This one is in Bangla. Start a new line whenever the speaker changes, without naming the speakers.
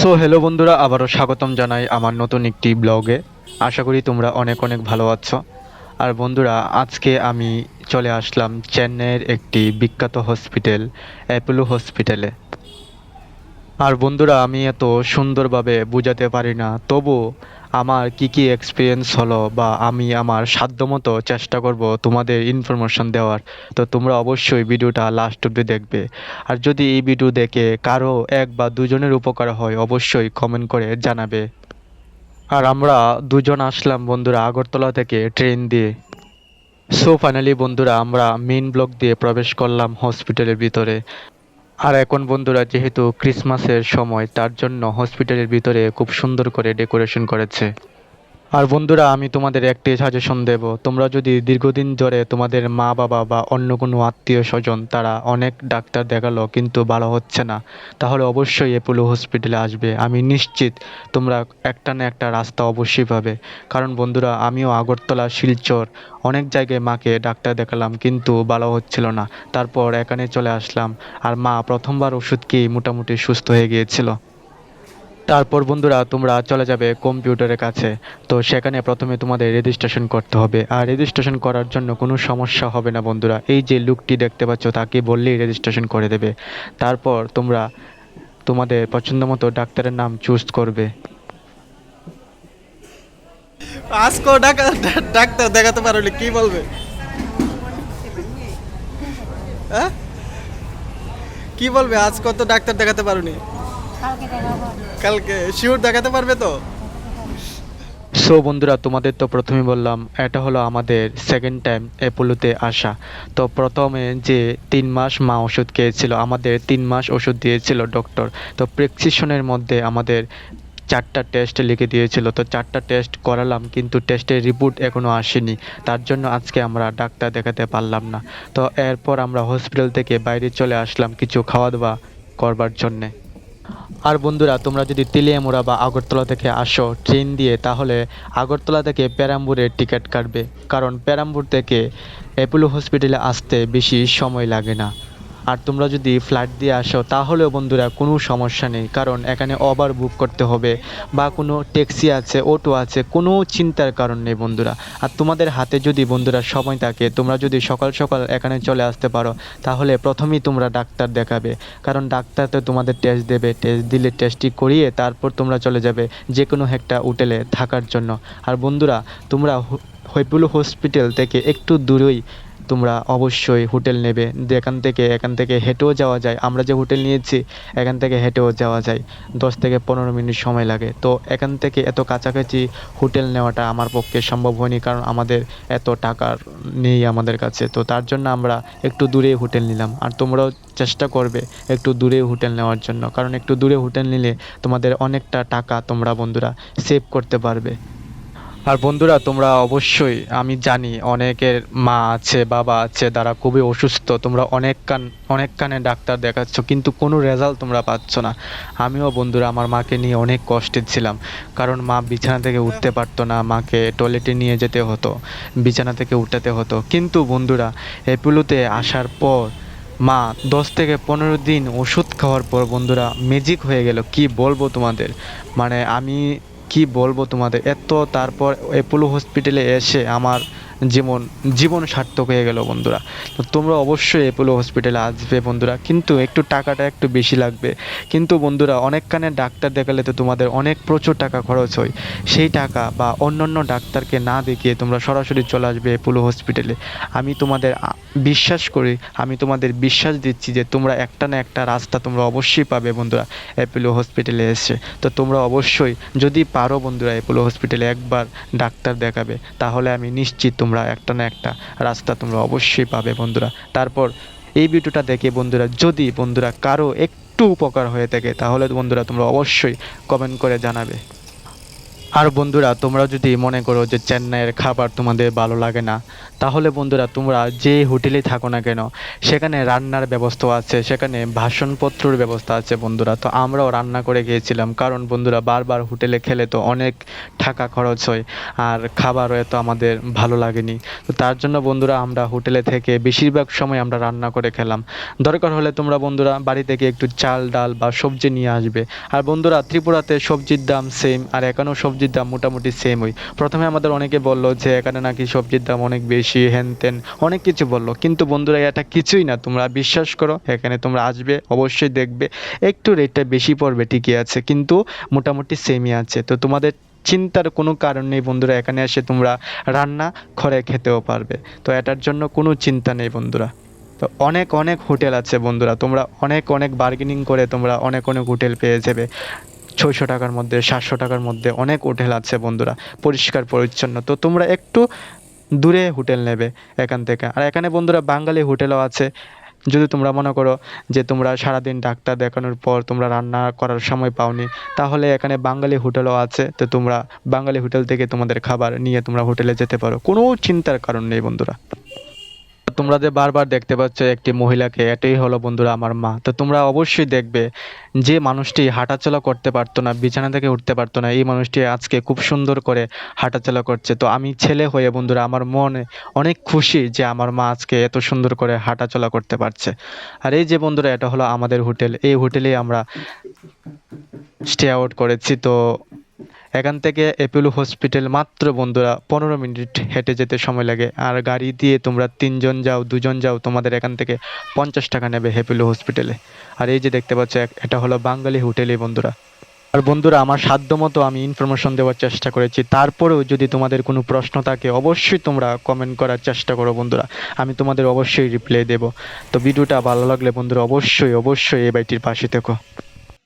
সো হ্যালো বন্ধুরা, আবারও স্বাগতম জানাই আমার নতুন একটি ব্লগে। আশা করি তোমরা অনেক অনেক ভালো আছো। আর বন্ধুরা, আজকে আমি চলে আসলাম চেন্নাইয়ের একটি বিখ্যাত হসপিটাল অ্যাপোলো হসপিটালে আর বন্ধুরা, আমি এত সুন্দরভাবে বোঝাতে পারি না তবু আমার কি কি এক্সপিরিয়েন্স হলো বা আমি আমার সাধ্যমতো চেষ্টা করব তোমাদের ইনফরমেশন দেওয়ার, তো তোমরা অবশ্যই ভিডিওটা লাস্ট অব্দি দেখবে। আর যদি এই ভিডিও দেখে কারও এক বা দুজনের উপকার হয়, অবশ্যই কমেন্ট করে জানাবে। আর আমরা দুজন আসলাম বন্ধুরা আগরতলা থেকে ট্রেন দিয়ে। সো ফাইনালি বন্ধুরা আমরা মেন ব্লক দিয়ে প্রবেশ করলাম হসপিটালের ভিতরে। আর এখন বন্ধুরা যেহেতু ক্রিসমাসের সময়, তার জন্য হসপিটালের ভিতরে খুব সুন্দর করে ডেকোরেশন করেছে। আর বন্ধুরা, আমি তোমাদের একটি সাজেশন দেব। তোমরা যদি দীর্ঘদিন ধরে তোমাদের মা বাবা বা অন্য কোনো আত্মীয় স্বজন, তারা অনেক ডাক্তার দেখাল কিন্তু ভালো হচ্ছে না, তাহলে অবশ্যই অ্যাপোলো হসপিটালে আসবে। আমি নিশ্চিত তোমরা একটা না একটা রাস্তা অবশ্যই পাবে। কারণ বন্ধুরা, আমিও আগরতলা, শিলচর অনেক জায়গায় মাকে ডাক্তার দেখালাম কিন্তু ভালো হচ্ছিল না। তারপর এখানে চলে আসলাম। আর মা প্রথমবার ওষুধ খেয়ে মোটামুটি সুস্থ হয়ে গিয়েছিল। তারপর বন্ধুরা তোমরা চলে যাবে কম্পিউটারের কাছে। তো সেখানে প্রথমে তোমাদের রেজিস্ট্রেশন করতে হবে। আর রেজিস্ট্রেশন করার জন্য কোনো সমস্যা হবে না বন্ধুরা। এই যে লুকটি দেখতে পাচ্ছ, তাকে বললেই রেজিস্ট্রেশন করে দেবে। তারপর তোমরা তোমাদের পছন্দ মতো ডাক্তারের নাম চুজ করবে।
আজকে ডাক্তার দেখাতে পারলে কি বলবে? হ্যাঁ? কি বলবে? আজ কত ডাক্তার দেখাতে পারোনি।
কালকে
শিওর দেখাতে পারবে তো?
সো বন্ধুরা, তোমাদের তো প্রথমে বললাম, এটা হলো আমাদের সেকেন্ড টাইম অ্যাপোলোতে আসা। তো প্রথমে যে তিন মাস মা ওষুধ খেয়েছিল, আমাদের তিন মাস ওষুধ দিয়েছিল ডক্টর তো প্রেসক্রিপশনের মধ্যে আমাদের চারটা টেস্ট লিখে দিয়েছিল। তো চারটা টেস্ট করালাম, কিন্তু টেস্টের রিপোর্ট এখনও আসেনি। তার জন্য আজকে আমরা ডাক্তার দেখাতে পারলাম না। তো এরপর আমরা হসপিটাল থেকে বাইরে চলে আসলাম কিছু খাওয়া দাওয়া করবার জন্যে। আর বন্ধুরা, তোমরা যদি তেলিয়ামুড়া বা আগরতলা থেকে আসো ট্রেন দিয়ে, তাহলে আগরতলা থেকে প্যারাম্বুরের টিকিট কাটবে। কারণ প্যারাম্বুর থেকে অ্যাপোলো হসপিটালে আসতে বেশি সময় লাগে না। আর তোমরা যদি ফ্লাইট দিয়ে আসো, তাহলেও বন্ধুরা কোনো সমস্যা নেই, কারণ এখানে ওভার বুক করতে হবে বা কোনো ট্যাক্সি আছে অটো আছে, কোনো চিন্তার কারণ নেই বন্ধুরা। আর তোমাদের হাতে যদি বন্ধুরা সময় থাকে, তোমরা যদি সকাল সকাল এখানে চলে আসতে পারো, তাহলে প্রথমেই তোমরা ডাক্তার দেখাবে। কারণ ডাক্তার তো তোমাদের টেস্ট দেবে টেস্ট দিলে টেস্টটি করিয়ে তারপর তোমরা চলে যাবে যে কোনো একটা হোটেলে থাকার জন্য। আর বন্ধুরা, তোমরা হৈপুলু হসপিটাল থেকে একটু দূরেই তোমরা অবশ্যই হোটেল নেবে। যেখান থেকে, এখান থেকে হেঁটেও যাওয়া যায়। আমরা যে হোটেল নিয়েছি, এখান থেকে হেঁটেও যাওয়া যায়। দশ থেকে পনেরো মিনিট সময় লাগে। তো এখান থেকে এত কাছাকাছি হোটেল নেওয়াটা আমার পক্ষে সম্ভব হয়নি, কারণ আমাদের এত টাকার নেই আমাদের কাছে। তো তার জন্য আমরা একটু দূরে হোটেল নিলাম। আর তোমরাও চেষ্টা করবে একটু দূরে হোটেল নেওয়ার জন্য। কারণ একটু দূরে হোটেল নিলে তোমাদের অনেকটা টাকা তোমরা বন্ধুরা সেভ করতে পারবে। আর বন্ধুরা, তোমরা অবশ্যই, আমি জানি অনেকের মা আছে, বাবা আছে, তারা খুবই অসুস্থ, তোমরা অনেক কান, অনেক কানে ডাক্তার দেখাচ্ছ, কিন্তু কোনো রেজাল্ট তোমরা পাচ্ছ না। আমিও বন্ধুরা, আমার মাকে নিয়ে অনেক কষ্টে ছিলাম, কারণ মা বিছানা থেকে উঠতে পারতো না, মাকে টয়লেটে নিয়ে যেতে হতো, বিছানা থেকে উঠাতে হতো। কিন্তু বন্ধুরা এপুলোতে আসার পর মা দশ থেকে পনেরো দিন ওষুধ খাওয়ার পর বন্ধুরা ম্যাজিক হয়ে গেল, কি বলব তোমাদের? মানে আমি কি বলব তোমাদের? এত তারপর অ্যাপোলো হসপিটালে এসে আমার জীবন জীবন সার্থক হয়ে গেল বন্ধুরা। তো তোমরা অবশ্যই অ্যাপোলো হসপিটালে আসবে বন্ধুরা। কিন্তু একটু টাকাটা একটু বেশি লাগবে। কিন্তু বন্ধুরা, অনেকখানে ডাক্তার দেখালে তো তোমাদের অনেক প্রচুর টাকা খরচ হয়। সেই টাকা বা অন্যান্য ডাক্তারকে না দেখিয়ে তোমরা সরাসরি চলে আসবে অ্যাপোলো হসপিটালে আমি তোমাদের বিশ্বাস করি, আমি তোমাদের বিশ্বাস দিচ্ছি যে তোমরা একটা না একটা রাস্তা তোমরা অবশ্যই পাবে বন্ধুরা অ্যাপোলো হসপিটালে এসে। তো তোমরা অবশ্যই যদি পারো বন্ধুরা অ্যাপোলো হসপিটালে একবার ডাক্তার দেখাবে, তাহলে আমি নিশ্চিত তোমরা একটা না একটা রাস্তা তোমরা অবশ্যই পাবে বন্ধুরা। তারপর এই ভিডিওটা দেখে বন্ধুরা, যদি বন্ধুরা কারও একটু উপকার হয়ে থাকে, তাহলে বন্ধুরা তোমরা অবশ্যই কমেন্ট করে জানাবে। আর বন্ধুরা, তোমরা যদি মনে করো যে চেন্নাইয়ের খাবার তোমাদের ভালো লাগে না, তাহলে বন্ধুরা তোমরা যে হোটেলে থাকো না কেন, সেখানে রান্নার ব্যবস্থা আছে, সেখানে ভাষণপত্রর ব্যবস্থা আছে বন্ধুরা। তো আমরাও রান্না করে গিয়েছিলাম, কারণ বন্ধুরা বারবার হোটেলে খেলে তো অনেক টাকা খরচ হয়, আর খাবারও এত আমাদের ভালো লাগেনি। তো তার জন্য বন্ধুরা আমরা হোটেলে থেকে বেশিরভাগ সময় আমরা রান্না করে খেলাম। দরকার হলে তোমরা বন্ধুরা বাড়ি থেকে একটু চাল, ডাল বা সবজি নিয়ে আসবে। আর বন্ধুরা ত্রিপুরাতে সবজির দাম সেম আর এখনও এখানেও সবজির দাম মোটামুটি সেম ওই। প্রথমে আমাদের অনেকে বলল যে, এখানে নাকি সবজির দাম অনেক বেশি হ্যান ত্যান অনেক কিছু বলল। কিন্তু বন্ধুরা, এটা কিছুই না। তোমরা বিশ্বাস করো, এখানে তোমরা আসবে, অবশ্যই দেখবে। একটু রেটটা বেশি পড়বে, ঠিকই আছে, কিন্তু মোটামুটি সেমই আছে। তো তোমাদের চিন্তার কোনো কারণ নেই বন্ধুরা, এখানে এসে তোমরা রান্না করে খেতেও পারবে। তো এটার জন্য কোনো চিন্তা নেই বন্ধুরা। তো অনেক অনেক হোটেল আছে বন্ধুরা। তোমরা অনেক অনেক বার্গেনিং করে তোমরা অনেক অনেক হোটেল পেয়ে যাবে। ছয়শো টাকার মধ্যে, সাতশো টাকার মধ্যে অনেক হোটেল আছে বন্ধুরা, পরিষ্কার, পরিচ্ছন্ন। তো তোমরা একটু দূরে হোটেল নেবে এখান থেকে। আর এখানে বন্ধুরা বাঙালি হোটেলও আছে। যদি তোমরা মনে করো যে তোমরা সারাদিন ডাক্তার দেখানোর পর তোমরা রান্না করার সময় পাওনি, তাহলে এখানে বাঙালি হোটেলও আছে। তো তোমরা বাঙালি হোটেল থেকে তোমাদের খাবার নিয়ে তোমরা হোটেলে যেতে পারো। কোনো চিন্তার কারণ নেই বন্ধুরা। তোমরা যে বারবার দেখতে পাচ্ছ একটি মহিলাকে, এটাই হলো বন্ধুরা আমার মা। তো তোমরা অবশ্যই দেখবে যে মানুষটি হাঁটাচলা করতে পারতো না, বিছানা থেকে উঠতে পারতো না, এই মানুষটি আজকে খুব সুন্দর করে হাঁটাচলা করছে। তো আমি ছেলে হয়ে বন্ধুরা আমার মনে অনেক খুশি যে আমার মা আজকে এত সুন্দর করে হাঁটাচলা করতে পারছে। আর এই যে বন্ধুরা, এটা হলো আমাদের হোটেল। এই হোটেলেই আমরা স্টে আউট করেছি। তো এখান থেকে অ্যাপোলো হসপিটাল মাত্র বন্ধুরা পনেরো মিনিট হেঁটে যেতে সময় লাগে। আর গাড়ি দিয়ে তোমরা তিনজন যাও, দুজন যাও, তোমাদের এখান থেকে পঞ্চাশ টাকা নেবে অ্যাপোলো হসপিটালে। আর এই যে দেখতে পাচ্ছ এটা হলো বাঙালি হোটেলে বন্ধুরা। আর বন্ধুরা, আমার সাধ্য মতো আমি ইনফরমেশন দেওয়ার চেষ্টা করেছি। তারপরেও যদি তোমাদের কোনো প্রশ্ন থাকে, অবশ্যই তোমরা কমেন্ট করার চেষ্টা করো বন্ধুরা। আমি তোমাদের অবশ্যই রিপ্লাই দেবো। তো ভিডিওটা ভালো লাগলে বন্ধুরা, অবশ্যই অবশ্যই এই বাইটির পাশে থেকো।